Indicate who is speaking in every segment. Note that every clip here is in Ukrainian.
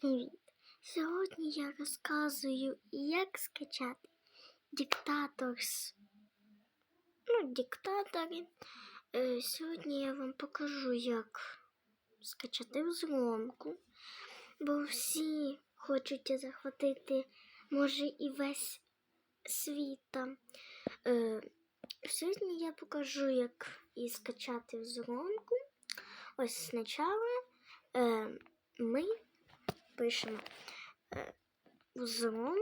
Speaker 1: привіт! Сьогодні я розказую, як скачати диктаторс. Ну, диктатори. Е, сьогодні я вам покажу, як скачати взломку, бо всі хочуть захватити, може, і весь світ там. Е, сьогодні я покажу, як і скачати взломку. Ось спочатку е, ми пишемо е, взлом.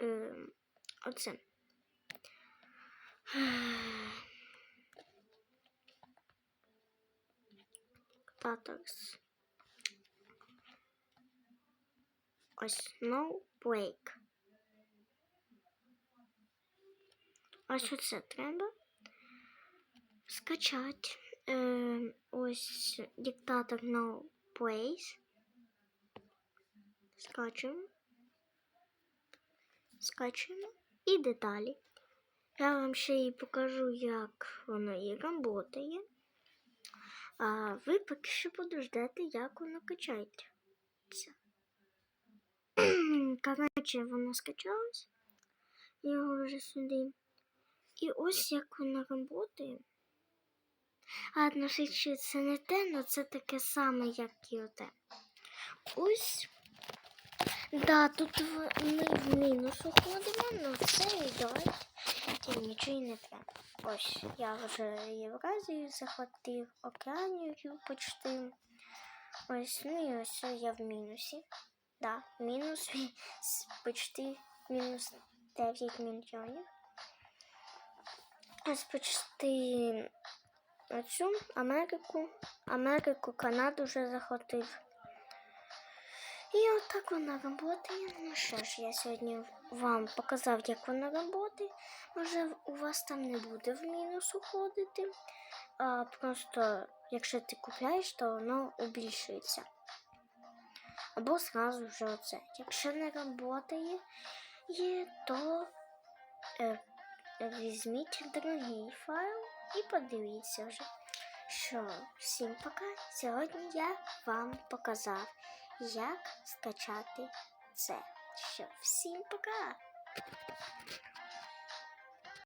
Speaker 1: Е, оце. Taters. Ось no. Ось оце треба скачати. Е, ось диктатор no place. Скачуємо. Скачуємо. І деталі. Я вам ще і покажу, як воно і працює. А ви поки що подождете, як воно качається. Коротше, воно скачалось. Його вже сюди. І ось як воно працює. А односичі це не те, але це таке саме, як і оте. Ось. Да, тут ми в мінус уходимо, але це давайте і нічого не треба. Ось, я вже Євразію захватив, Океанію почти. Ось, ну і ось я в мінусі. Да, мінус почти мінус 9 мільйонів. Ось почти оцю Америку. Америку, Канаду вже захватив. І отак вона працює. Ну що ж, я сьогодні вам показав, як вона працює. Може, у вас там не буде в мінус уходити. А просто, якщо ти купляєш, то воно убільшується. Або зразу вже оце. Якщо не працює, то е, візьміть другий файл і подивіться вже. Що, всім пока. Сьогодні я вам показав, як скачати це. Що, всім пока!